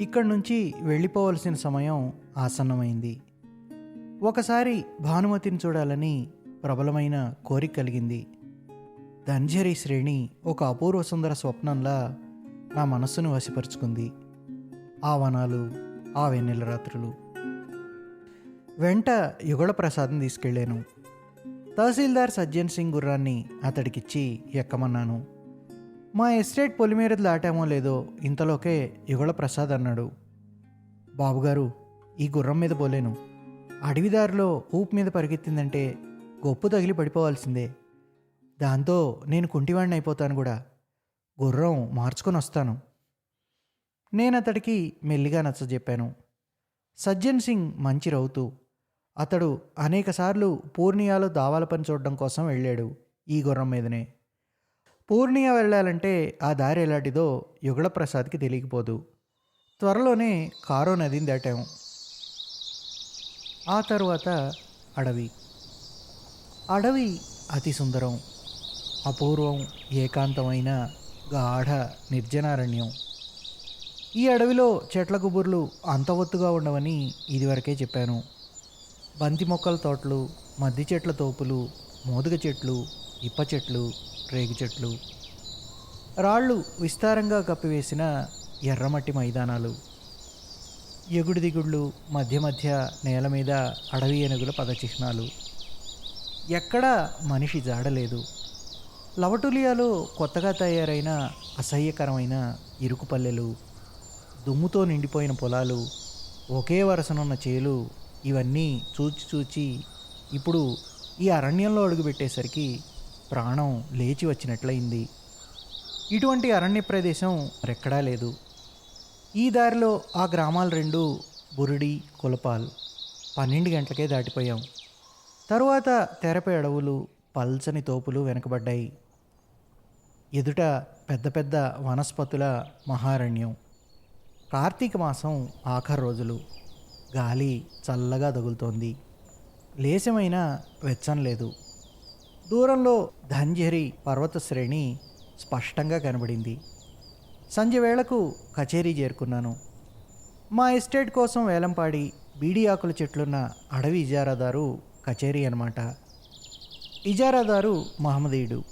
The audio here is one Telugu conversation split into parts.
ఇక్కడి నుంచి వెళ్ళిపోవలసిన సమయం ఆసన్నమైంది. ఒకసారి భానుమతిని చూడాలని ప్రబలమైన కోరిక కలిగింది. ధన్జరి శ్రేణి ఒక అపూర్వ సుందర స్వప్నంలా నా మనస్సును వశపరుచుకుంది. ఆ వనాలు ఆ వెన్నెల రాత్రులు. వెంట యుగళ ప్రసాదం తీసుకెళ్ళాను. తహసీల్దార్ సజ్జన్ సింగ్ గుర్రాన్ని అతడికిచ్చి ఎక్కమన్నాను. మా ఎస్టేట్ పొలిమేర దాటామో లేదో ఇంతలోకే యుగళ ప్రసాద్ అన్నాడు. బాబుగారు ఈ గుర్రం మీద పోలేను. అడవిదారిలో ఊపు మీద పరిగెత్తిందంటే గొప్పు తగిలి పడిపోవాల్సిందే. దాంతో నేను కుంటివాణ్ణి అయిపోతాను కూడా. గుర్రం మార్చుకొని వస్తాను. నేను అతడికి మెల్లిగా నచ్చజెప్పాను. సజ్జన్ సింగ్ మంచి రౌతు. అతడు అనేకసార్లు పూర్ణియాలో దావాల పని చూడడం కోసం వెళ్ళాడు ఈ గుర్రం మీదనే. పూర్ణియా వెళ్ళాలంటే ఆ దారి ఎలాంటిదో యుగళప్రసాద్కి తెలియకపోదు. త్వరలోనే కారో నదిని దాటాము. ఆ తరువాత అడవి. అడవి అతి సుందరం. అపూర్వం ఏకాంతమైన గాఢ నిర్జనారణ్యం. ఈ అడవిలో చెట్ల గుబుర్లు అంత ఒత్తుగా ఉండవని ఇదివరకే చెప్పాను. బంతి మొక్కల తోటలు మద్ది చెట్ల తోపులు మోదుగ చెట్లు ఇప్ప చెట్లు రేగు చెట్లు రాళ్ళు విస్తారంగా కప్పివేసిన ఎర్రమట్టి మైదానాలు ఎగుడు దిగుళ్ళు మధ్య మధ్య నేల మీద అడవి ఏనుగుల పదచిహ్నాలు. ఎక్కడా మనిషి జాడలేదు లవటులియాలో కొత్తగా తయారైన అసహ్యకరమైన ఇరుకు పల్లెలు దుమ్ముతో నిండిపోయిన పొలాలు ఒకే వరసనున్న చేలు ఇవన్నీ చూచి చూచి ఇప్పుడు ఈ అరణ్యంలో అడుగుపెట్టేసరికి ప్రాణం లేచి వచ్చినట్లయింది. ఇటువంటి అరణ్య ప్రదేశం రెక్కడా లేదు. ఈ దారిలో ఆ గ్రామాలు రెండు బురుడి కులపాల్. పన్నెండు గంటలకే దాటిపోయాం. తరువాత తెరపై అడవులు పల్చని తోపులు వెనకబడ్డాయి. ఎదుట పెద్ద పెద్ద వనస్పతుల మహారణ్యం. కార్తీక మాసం ఆఖరు రోజులు. గాలి చల్లగా తగులుతోంది. లేశమైన వెచ్చం లేదు దూరంలో ధంజరి పర్వత శ్రేణి స్పష్టంగా కనబడింది. సంజ వేళకు కచేరీ చేరుకున్నాను. మా ఎస్టేట్ కోసం వేలంపాడి బీడి ఆకుల చెట్లున్న అడవి ఇజారాదారు కచేరీ అనమాట ఇజారాదారు మహమ్మదీయుడు.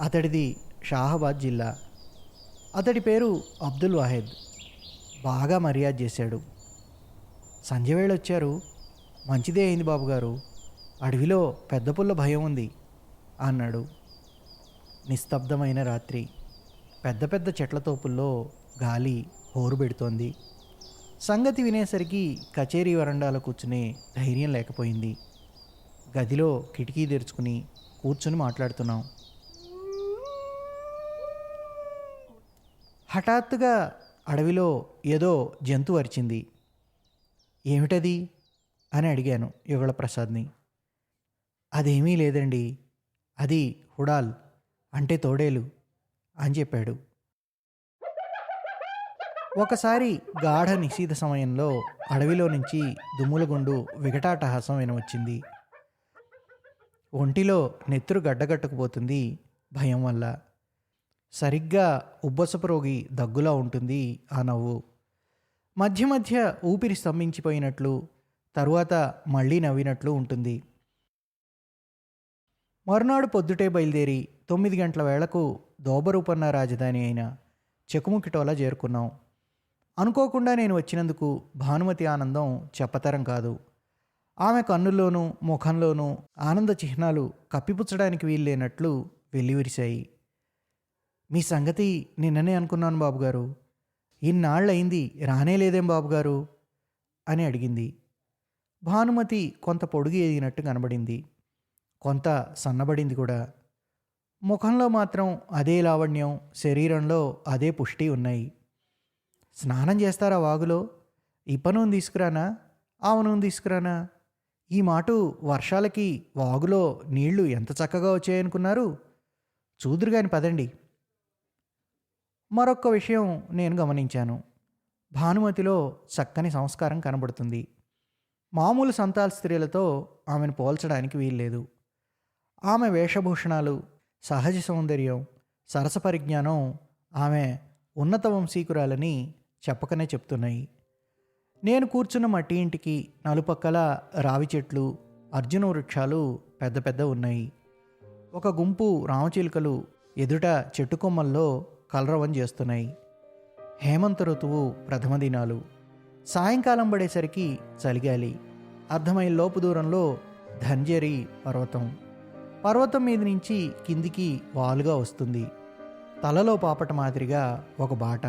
అతడిది షాహాబాద్ జిల్లా. అతడి పేరు అబ్దుల్ వాహెద్. బాగా మర్యాద చేశాడు. సంజయ్ వచ్చారు మంచిదే అయింది బాబుగారు. అడవిలో పెద్ద పుల్ల భయం ఉంది. అన్నాడు. నిస్తబ్దమైన రాత్రి. పెద్ద పెద్ద చెట్ల తోపుల్లో గాలి హోరు పెడుతోంది. సంగతి వినేసరికి కచేరీ వరండాలో కూర్చునే ధైర్యం లేకపోయింది. గదిలో కిటికీ తెరుచుకుని కూర్చుని మాట్లాడుతున్నాం. హఠాత్తుగా అడవిలో ఏదో జంతువు అరిచింది. ఏమిటది? అని అడిగాను యుగళ ప్రసాద్ని అదేమీ లేదండి. అది హుడాల్ అంటే తోడేలు అని చెప్పాడు. ఒకసారి గాఢ నిశీత సమయంలో అడవిలో నుంచి దుమ్ములగుండు వికటాటహాసం వినవచ్చింది ఒంటిలో నెత్తురు గడ్డగట్టుకుపోతుంది భయం వల్ల. సరిగ్గా ఉబ్బసపు రోగి దగ్గులా ఉంటుంది ఆ నవ్వు. మధ్య మధ్య ఊపిరి స్తంభించిపోయినట్లు తరువాత మళ్ళీ నవ్వినట్లు ఉంటుంది. మరునాడు పొద్దుటే బయలుదేరి తొమ్మిది గంటల వేళకు దోబరూపన్న రాజధాని అయిన చెకుముకిటోలా చేరుకున్నాం. అనుకోకుండా నేను వచ్చినందుకు భానుమతి ఆనందం చెప్పతరం కాదు. ఆమె కన్నుల్లోనూ ముఖంలోనూ ఆనంద చిహ్నాలు కప్పిపుచ్చడానికి వీల్లేనట్లు వెల్లివిరిశాయి. మీ సంగతి నిన్ననే అనుకున్నాను బాబుగారు. ఇన్నాళ్ళయింది రానే లేదేం బాబుగారు? అని అడిగింది. భానుమతి కొంత పొడుగు ఎదిగినట్టు కనబడింది. కొంత సన్నబడింది కూడా. ముఖంలో మాత్రం అదే లావణ్యం శరీరంలో అదే పుష్టి ఉన్నాయి. స్నానం చేస్తారా వాగులో? ఇప్ప నూనె తీసుకురానా? ఆవ నూనె తీసుకురానా? ఈ మాటు వర్షాలకి వాగులో నీళ్ళు ఎంత చక్కగా వచ్చాయనుకున్నారు? చూదురుగాని పదండి. మరొక విషయం నేను గమనించాను. భానుమతిలో చక్కని సంస్కారం కనబడుతుంది. మామూలు సంతాల స్త్రీలతో ఆమెను పోల్చడానికి వీల్లేదు. ఆమె వేషభూషణాలు సహజ సౌందర్యం సరస పరిజ్ఞానం ఆమె ఉన్నత వంశీకురాలని చెప్పకనే చెప్తున్నాయి. నేను కూర్చున్న మట్టి ఇంటికి నలుపక్కల రావి చెట్లు అర్జున వృక్షాలు పెద్ద పెద్ద ఉన్నాయి. ఒక గుంపు రామచిలుకలు ఎదుట చెట్టు కొమ్మల్లో కలరవం చేస్తున్నాయి. హేమంత ఋతువు ప్రథమ దినాలు. సాయంకాలం పడేసరికి చలిగాలి. అర్ధమైన లోపు దూరంలో ధంజరి పర్వతం. పర్వతం మీద నుంచి కిందికి వాలుగా వస్తుంది. తలలో పాపట మాదిరిగా ఒక బాట.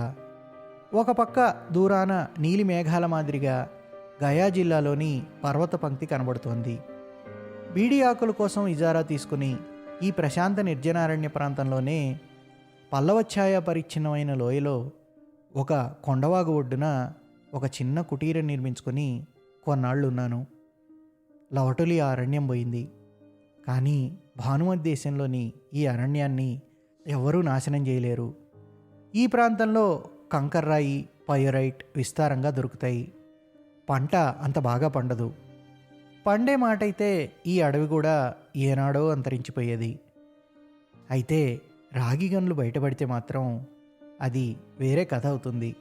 ఒక పక్క దూరాన నీలి మేఘాల మాదిరిగా గయా జిల్లాలోని పర్వత పంక్తి కనబడుతోంది. బీడి ఆకుల కోసం ఇజారా తీసుకుని ఈ ప్రశాంత నిర్జనారణ్య ప్రాంతంలోనే పల్లవఛాయ పరిచ్ఛిన్నమైన లోయలో ఒక కొండవాగు ఒడ్డున ఒక చిన్న కుటీరం నిర్మించుకొని కొన్నాళ్ళు ఉన్నాను లవటులి అరణ్యం పోయింది. కానీ భానుమతి దేశంలోని ఈ అరణ్యాన్ని ఎవరూ నాశనం చేయలేరు. ఈ ప్రాంతంలో కంకర్రాయి పయోరైట్ విస్తారంగా దొరుకుతాయి. పంట అంత బాగా పండదు. పండే మాట అయితే ఈ అడవి కూడా ఏనాడో అంతరించిపోయేది. అయితే రాగి గనులు బయటపడితే మాత్రం అది వేరే కథ అవుతుంది.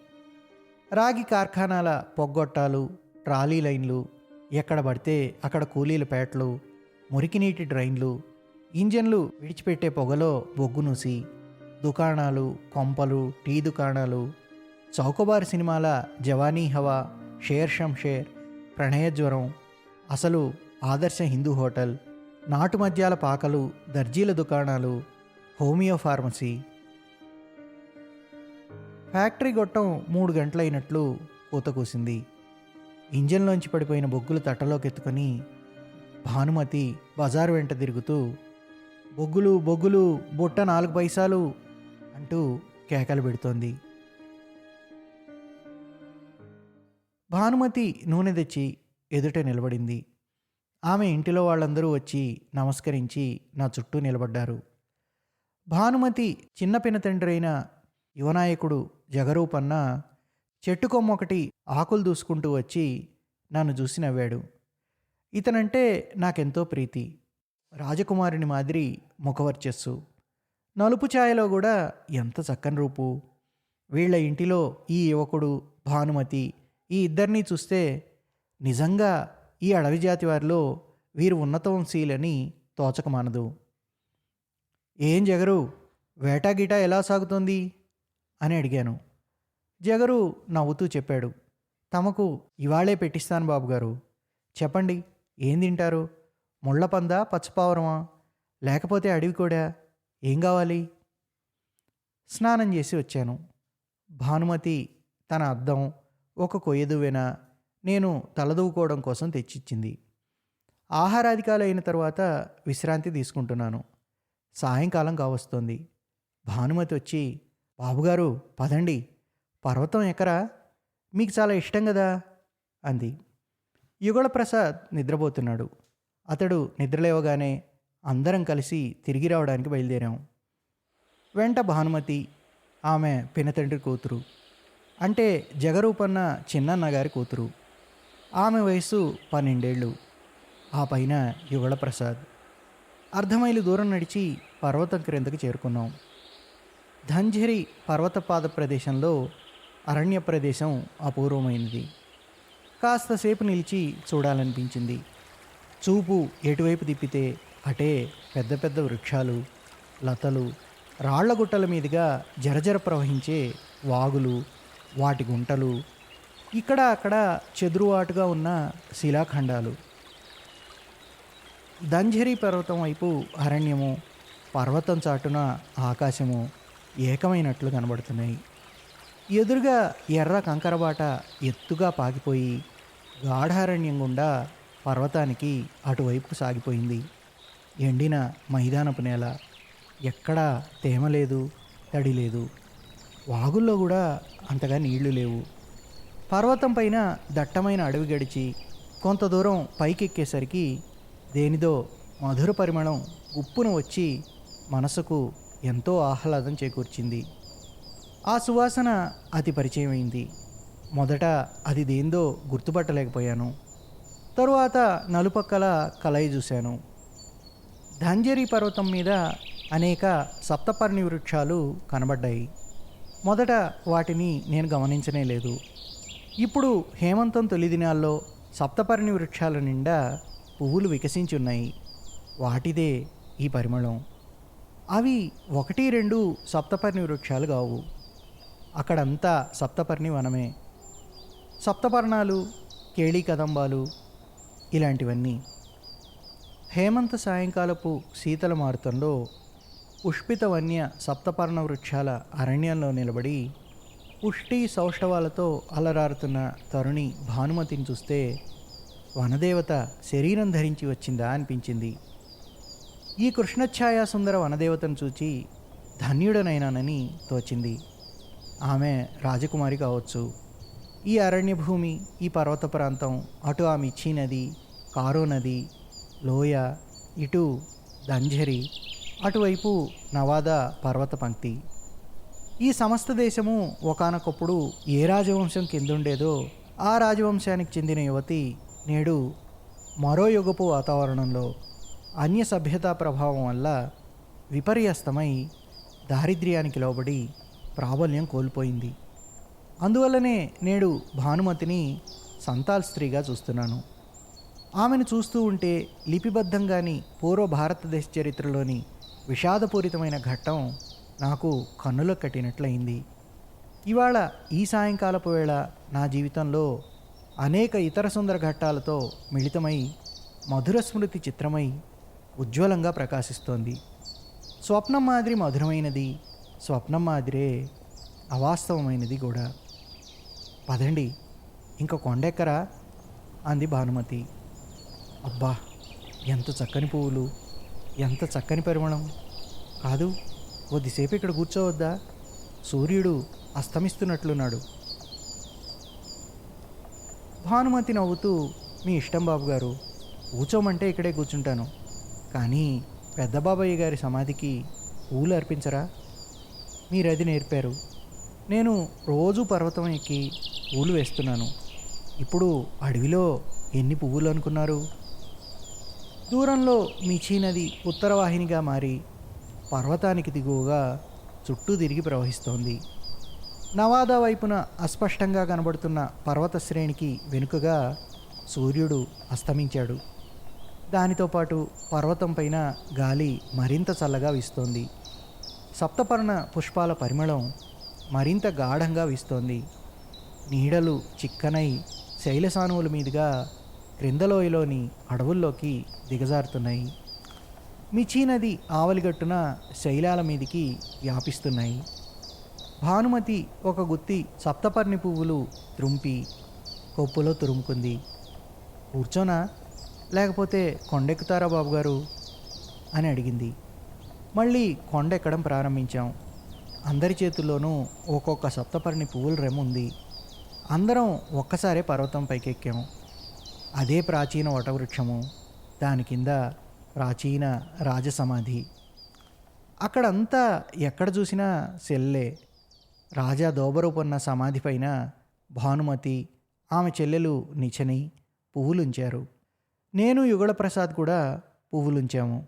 రాగి కార్ఖానాల పొగ్గొట్టాలు ట్రాలీ లైన్లు ఎక్కడ పడితే అక్కడ కూలీల పేటలు మురికినీటి డ్రైన్లు ఇంజన్లు విడిచిపెట్టే పొగలో బొగ్గు నూసి దుకాణాలు కొంపలు టీ దుకాణాలు చౌకబార్ సినిమాల జవానీ హవా షేర్ షంషేర్ ప్రణయ జ్వరం అసలు ఆదర్శ హిందూ హోటల్ నాటు మద్యాల పాకలు దర్జీల దుకాణాలు హోమియో ఫార్మసీ. ఫ్యాక్టరీ గొట్టం మూడు గంటలైనట్లు కూత కూసింది ఇంజన్లోంచి పడిపోయిన బొగ్గులు తట్టలోకి ఎత్తుకొని భానుమతి బజారు వెంట తిరుగుతూ బొగ్గులు బొగ్గులు బుట్ట నాలుగు పైసాలు అంటూ కేకలు పెడుతోంది. భానుమతి నూనె తెచ్చి ఎదుట నిలబడింది. ఆమె ఇంటిలో వాళ్ళందరూ వచ్చి నమస్కరించి నా చుట్టూ నిలబడ్డారు. భానుమతి చిన్న పినతండ్రి అయిన యువనాయకుడు జగరూపన్న చెట్టు కొమ్మ ఒకటి ఆకులు దూసుకుంటూ వచ్చి నన్ను చూసి నవ్వాడు. ఇతనంటే నాకెంతో ప్రీతి. రాజకుమారుని మాదిరి ముఖవర్చస్సు నలుపు ఛాయలో కూడా ఎంత చక్కని రూపు. వీళ్ళ ఇంటిలో ఈ యువకుడు భానుమతి ఈ ఇద్దరినీ చూస్తే నిజంగా ఈ అడవి జాతి వారిలో వీరు ఉన్నతవంశీయులని తోచకమానదు. ఏం జగరు వేటాగీటా ఎలా సాగుతోంది? అని అడిగాను. జగరు నవ్వుతూ చెప్పాడు. తమకు ఇవాళే పెట్టిస్తాను బాబుగారు. చెప్పండి ఏం తింటారు? ముళ్ళపందా పచ్చపావరమా? లేకపోతే అడవి కూడా ఏం కావాలి? స్నానం చేసి వచ్చాను. భానుమతి తన అద్దం ఒక కొయ్యదువెన నేను తలదూకోవడం కోసం తెచ్చిచ్చింది. ఆహారాధికాలు అయిన తర్వాత విశ్రాంతి తీసుకుంటున్నాను. సాయంకాలం కావస్తోంది. భానుమతి వచ్చి బాబుగారు పదండి. పర్వతం ఎక్కరా? మీకు చాలా ఇష్టం కదా అంది. యుగళప్రసాద్ నిద్రపోతున్నాడు. అతడు నిద్రలేవగానే అందరం కలిసి తిరిగి రావడానికి బయలుదేరాం వెంట భానుమతి ఆమె పినతండ్రి కూతురు అంటే జగరూపన్న చిన్నన్న గారి కూతురు ఆమె వయసు పన్నెండేళ్ళు ఆ పైన యుగళ ప్రసాద్ అర్ధమైలు దూరం నడిచి పర్వతం క్రిందకి చేరుకున్నాం. ధంజరి పర్వతపాద ప్రదేశంలో అరణ్య ప్రదేశం అపూర్వమైనది. కాస్తసేపు నిలిచి చూడాలనిపించింది. చూపు ఎటువైపు తిప్పితే అటే పెద్ద పెద్ద వృక్షాలు లతలు రాళ్ళగుట్టల మీదుగా జరజర ప్రవహించే వాగులు వాటి గుంటలు ఇక్కడ అక్కడ చెదురువాటుగా ఉన్న శిలాఖండాలు. దంజరి పర్వతం వైపు అరణ్యము పర్వతం చాటున ఆకాశము ఏకమైనట్లు కనబడుతున్నాయి. ఎదురుగా ఎర్ర కంకరబాట ఎత్తుగా పాకిపోయి గాఢారణ్యం గుండా పర్వతానికి అటువైపు సాగిపోయింది. ఎండిన మైదానపు నేల ఎక్కడా తేమ లేదు తడి లేదు. వాగుల్లో కూడా అంతగా నీళ్ళు లేవు. పర్వతం పైన దట్టమైన అడవి గడిచి కొంత దూరం పైకెక్కేసరికి దేనిదో మధుర పరిమళం ఉప్పున వచ్చి మనసుకు ఎంతో ఆహ్లాదం చేకూర్చింది. ఆ సువాసన అతి పరిచయమైంది. మొదట అది దేందో గుర్తుపట్టలేకపోయాను. తరువాత నలుపక్కల కలయి చూశాను. ధంజరి పర్వతం మీద అనేక సప్తపర్ణి వృక్షాలు కనబడ్డాయి. మొదట వాటిని నేను గమనించనే లేదు. ఇప్పుడు హేమంతం తొలి దినాల్లో సప్తపర్ణి వృక్షాల నిండా పువ్వులు వికసించి ఉన్నాయి. వాటిదే ఈ పరిమళం. అవి ఒకటి రెండు సప్తపర్ణి వృక్షాలు కావు. అక్కడంతా సప్తపర్ణి వనమే. సప్తపర్ణాలు కేళీ కదంబాలు ఇలాంటివన్నీ. హేమంత సాయంకాలపు శీతల మారుతంలో పుష్పిత వన్య సప్తపర్ణ వృక్షాల అరణ్యంలో నిలబడి పుష్టి సౌష్ఠవాలతో అలరారుతున్న తరుణి భానుమతిని చూస్తే వనదేవత శరీరం ధరించి వచ్చిందా అనిపించింది. ఈ కృష్ణఛాయా సుందర వనదేవతను చూచి ధన్యుడనైనానని తోచింది. ఆమె రాజకుమారి కావచ్చు. ఈ అరణ్య భూమి ఈ పర్వత ప్రాంతం అటు ఆమె ఇచ్చి నది కారో నది లోయ ఇటు దంజరి అటువైపు నవాదా పర్వత పంక్తి. ఈ సమస్త దేశము ఒకనొకప్పుడు ఏ రాజవంశం కిందుండేదో ఆ రాజవంశానికి చెందిన యువతి నేడు మరో యుగపు వాతావరణంలో అన్య సభ్యతా ప్రభావం వల్ల విపర్యస్తమై దారిద్ర్యానికి లోబడి ప్రాబల్యం కోల్పోయింది. అందువల్లనే నేడు భానుమతిని సంతాల్ స్త్రీగా చూస్తున్నాను. ఆమెను చూస్తూ ఉంటే లిపిబద్ధంగాని పూర్వ భారతదేశ చరిత్రలోని విషాదపూరితమైన ఘట్టం నాకు కన్నులకు కట్టినట్లయింది. ఇవాళ ఈ సాయంకాలపు వేళ నా జీవితంలో అనేక ఇతర సుందర ఘట్టాలతో మిళితమై మధుర స్మృతి చిత్రమై ఉజ్వలంగా ప్రకాశిస్తోంది. స్వప్నం మాదిరి మధురమైనది స్వప్నం మాదిరే అవాస్తవమైనది కూడా. పదండి ఇంక కొండెక్కరా? అంది భానుమతి. అబ్బా ఎంత చక్కని పువ్వులు ఎంత చక్కని పరిమళం. కాదు కొద్దిసేపు ఇక్కడ కూర్చోవద్దా? సూర్యుడు అస్తమిస్తున్నట్లున్నాడు. భానుమతి నవ్వుతూ మీ ఇష్టం బాబు గారు కూర్చోమంటే ఇక్కడే కూర్చుంటాను. కానీ పెద్ద బాబయ్య గారి సమాధికి పూలు అర్పించరా? మీరు అది నేర్పారు. నేను రోజు పర్వతం ఎక్కి పూలు వేస్తున్నాను. ఇప్పుడు అడవిలో ఎన్ని పువ్వులు అనుకున్నారు? దూరంలో మిచీ నది ఉత్తరవాహినిగా మారి పర్వతానికి దిగువగా చుట్టూ తిరిగి ప్రవహిస్తోంది. నవాదా వైపున అస్పష్టంగా కనబడుతున్న పర్వత శ్రేణికి వెనుకగా సూర్యుడు అస్తమించాడు. దానితో పాటు పర్వతం పైన గాలి మరింత చల్లగా వీస్తోంది. సప్తపర్ణ పుష్పాల పరిమళం మరింత గాఢంగా వీస్తోంది. నీడలు చిక్కనై శైలసానువుల మీదుగా క్రిందలోయలోని అడవుల్లోకి దిగజారుతున్నాయి. మిచీ నది ఆవలిగట్టున శైలాల మీదికి వ్యాపిస్తున్నాయి. భానుమతి ఒక గుత్తి సప్తపర్ణి పువ్వులు త్రుంపి కొప్పులో తురుముకుంది. కూర్చోనా? లేకపోతే కొండెక్కుతారా బాబుగారు? అని అడిగింది. మళ్ళీ కొండ ఎక్కడం ప్రారంభించాం. అందరి చేతుల్లోనూ ఒక్కొక్క సప్తపర్ణి పువ్వుల రెమ్ ఉంది. అందరం ఒక్కసారే పర్వతం పైకెక్కాం. అదే ప్రాచీన వటవృక్షము దాని కింద ప్రాచీన రాజసమాధి. అక్కడంతా ఎక్కడ చూసినా సెల్లే. రాజా దోబరూపన్న సమాధి పైన భానుమతి ఆమె చెల్లెలు నిచని పువ్వులుంచారు. నేను యుగళప్రసాద్ కూడా పువ్వులుంచాము.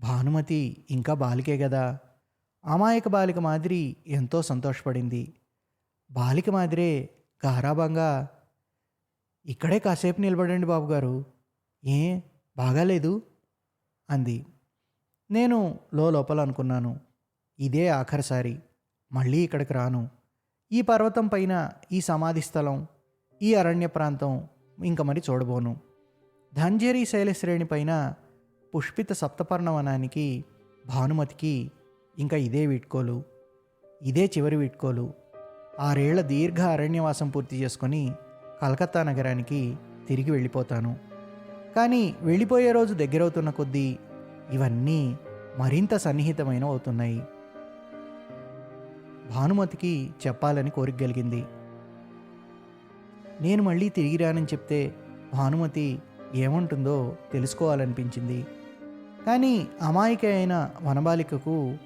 భానుమతి ఇంకా బాలికే కదా అమాయక బాలిక మాదిరి ఎంతో సంతోషపడింది. బాలిక మాదిరే గారాభంగా ఇక్కడే కాసేపు నిలబడండి బాబుగారు. ఏ? బాగాలేదు? అంది. నేను లోపల అనుకున్నాను. ఇదే ఆఖరిసారి మళ్ళీ ఇక్కడికి రాను. ఈ పర్వతం పైన ఈ సమాధి స్థలం ఈ అరణ్య ప్రాంతం ఇంక మరి చూడబోను. ధంజరి శైలశ్రేణి పైన పుష్పిత సప్తపర్ణవనానికి భానుమతికి ఇంకా ఇదే వీడ్కోలు. ఇదే చివరి వీడ్కోలు. ఆరేళ్ళ దీర్ఘ అరణ్యవాసం పూర్తి చేసుకొని కలకత్తా నగరానికి తిరిగి వెళ్ళిపోతాను. కానీ వెళ్ళిపోయే రోజు దగ్గరవుతున్న కొద్దీ ఇవన్నీ మరింత సన్నిహితమైన అవుతున్నాయి. భానుమతికి చెప్పాలని కోరిక కలిగింది. నేను మళ్ళీ తిరిగి రానని చెప్తే భానుమతి ఏమంటుందో తెలుసుకోవాలనిపించింది. కానీ అమాయక అయిన వనబాలికకు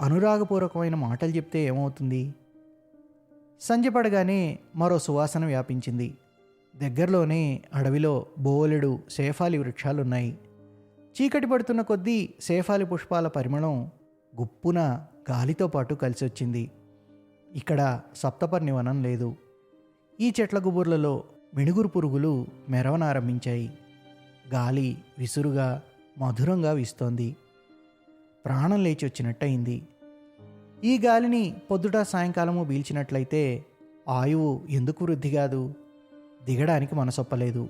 అనురాగపూర్వకమైన మాటలు చెప్తే ఏమవుతుంది? సంజపడగానే మరో సువాసన వ్యాపించింది. దగ్గరలోనే అడవిలో బోలెడు సేఫాలి వృక్షాలున్నాయి. చీకటి పడుతున్న కొద్దీ సేఫాలి పుష్పాల పరిమళం గుప్పున గాలితో పాటు కలిసి వచ్చింది ఇక్కడ సప్తపర్ణి వనం లేదు. ఈ చెట్ల గుబుర్లలో మిణుగురు పురుగులు మెరవనారంభించాయి. గాలి విసురుగా మధురంగా వీస్తోంది. ప్రాణం లేచి వచ్చినట్టయింది ఈ గాలిని పొద్దుట సాయంకాలము పీల్చినట్లయితే ఆయువు ఎందుకు వృద్ధి కాదు? దిగడానికి మనసొప్పలేదు.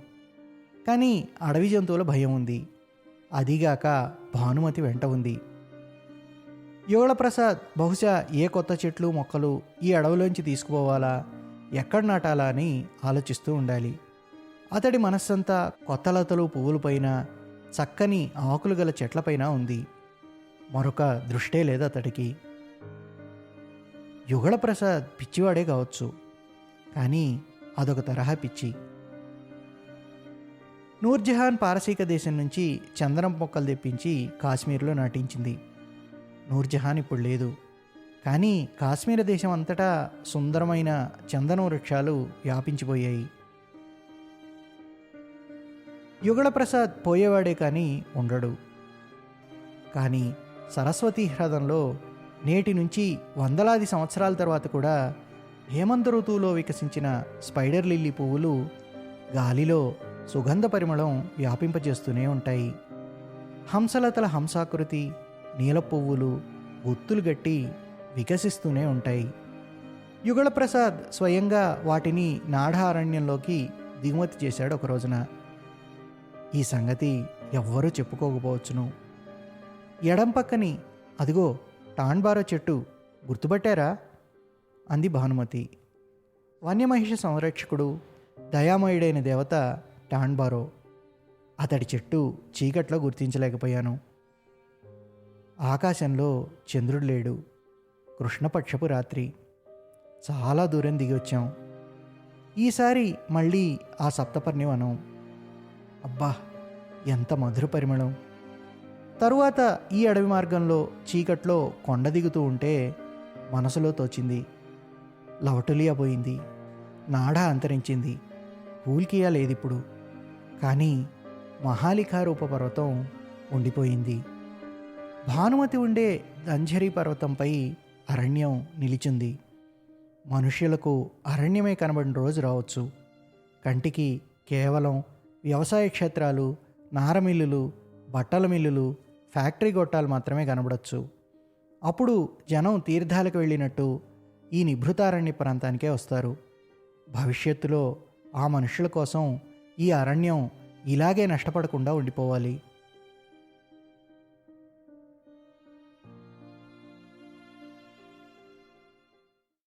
కానీ అడవి జంతువుల భయం ఉంది. అదిగాక భానుమతి వెంట ఉంది. యోగళప్రసాద్ బహుశా ఏ కొత్త చెట్లు మొక్కలు ఈ అడవిలోంచి తీసుకుపోవాలా? ఎక్కడ నాటాలా అని ఆలోచిస్తూ ఉండాలి. అతడి మనస్సంతా కొత్త లతలు పువ్వులపైన చక్కని ఆకులు గల చెట్లపైన ఉంది. మరొక దృష్టే లేదు అతడికి. యుగళప్రసాద్ పిచ్చివాడే కావచ్చు. కానీ అదొక తరహా పిచ్చి. నూర్జహాన్ పారసీక దేశం నుంచి చందనం మొక్కలు తెప్పించి కాశ్మీర్లో నాటించింది. నూర్జహాన్ ఇప్పుడు లేదు. కానీ కాశ్మీర దేశం అంతటా సుందరమైన చందనం వృక్షాలు వ్యాపించిపోయాయి. యుగళప్రసాద్ పోయేవాడే కానీ ఉండడు. కానీ సరస్వతీ హ్రదంలో నేటి నుంచి వందలాది సంవత్సరాల తర్వాత కూడా హేమంత ఋతువులో వికసించిన స్పైడర్ లిల్లీ పువ్వులు గాలిలో సుగంధ పరిమళం వ్యాపింపజేస్తూనే ఉంటాయి. హంసలతల హంసాకృతి నీల పువ్వులు గుత్తులు గట్టి వికసిస్తూనే ఉంటాయి. యుగళప్రసాద్ స్వయంగా వాటిని నాఢా అరణ్యంలోకి దిగుమతి చేశాడు ఒక రోజున. ఈ సంగతి ఎవ్వరూ చెప్పుకోకపోవచ్చును. ఎడం పక్కని అదిగో టాన్బారో చెట్టు గుర్తుపట్టారా? అంది భానుమతి. వన్యమహిష సంరక్షకుడు దయామయుడైన దేవత టాన్బారో. అతడి చెట్టు చీకట్లో గుర్తించలేకపోయాను. ఆకాశంలో చంద్రుడు లేడు. కృష్ణపక్షపు రాత్రి. చాలా దూరం దిగి వచ్చాం. ఈసారి మళ్ళీ ఆ సప్తపర్ణి వనం అబ్బా ఎంత మధుర పరిమళం. తరువాత ఈ అడవి మార్గంలో చీకట్లో కొండ దిగుతూ ఉంటే మనసులో తోచింది. లవటులియా పోయింది. నాడా అంతరించింది. పూల్కియా లేదిప్పుడు కానీ మహాలికారూప పర్వతం ఉండిపోయింది. భానుమతి ఉండే దంజరి పర్వతంపై అరణ్యం నిలిచింది. మనుష్యులకు అరణ్యమే కనబడిన రోజు రావచ్చు. కంటికి కేవలం వ్యవసాయ క్షేత్రాలు నారమిల్లులు బట్టల మిల్లులు ఫ్యాక్టరీ గొట్టాలు మాత్రమే కనబడచ్చు. అప్పుడు జనం తీర్థాలకు వెళ్ళినట్టు ఈ నిభృతారణ్య ప్రాంతానికే వస్తారు. భవిష్యత్తులో ఆ మనుషుల కోసం ఈ అరణ్యం ఇలాగే నష్టపడకుండా ఉండిపోవాలి.